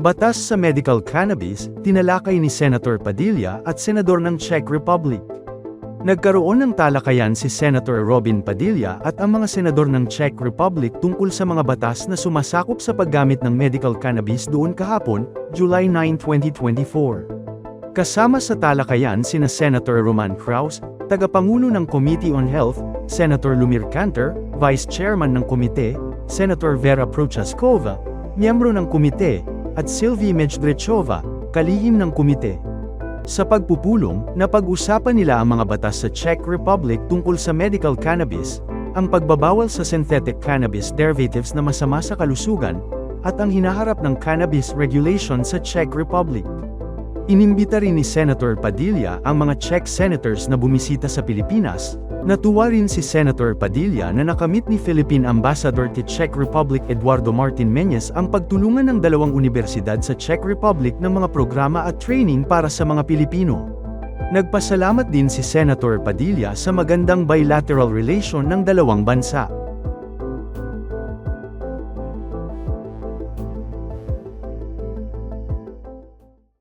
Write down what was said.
Batas sa medical cannabis, tinalakay ni Senator Padilla at Senador ng Czech Republic. Nagkaroon ng talakayan si Senator Robin Padilla at ang mga senador ng Czech Republic tungkol sa mga batas na sumasakop sa paggamit ng medical cannabis doon kahapon, July 9, 2024. Kasama sa talakayan sina Senator Roman Kraus, tagapangulo ng Committee on Health, Senator Lumir Cantor, Vice Chairman ng komite, Senator Vera Prochaskova, miyembro ng komite, at Sylvie Mejdrechova, kalihim ng komite. Sa pagpupulong, napag-usapan nila ang mga batas sa Czech Republic tungkol sa medical cannabis, ang pagbabawal sa synthetic cannabis derivatives na masama sa kalusugan, at ang hinaharap ng cannabis regulation sa Czech Republic. Inimbita rin ni Senator Padilla ang mga Czech senators na bumisita sa Pilipinas. Natuwa rin si Senator Padilla na nakamit ni Philippine Ambassador to Czech Republic Eduardo Martin Meñez ang pagtulungan ng dalawang universidad sa Czech Republic ng mga programa at training para sa mga Pilipino. Nagpasalamat din si Senator Padilla sa magandang bilateral relation ng dalawang bansa.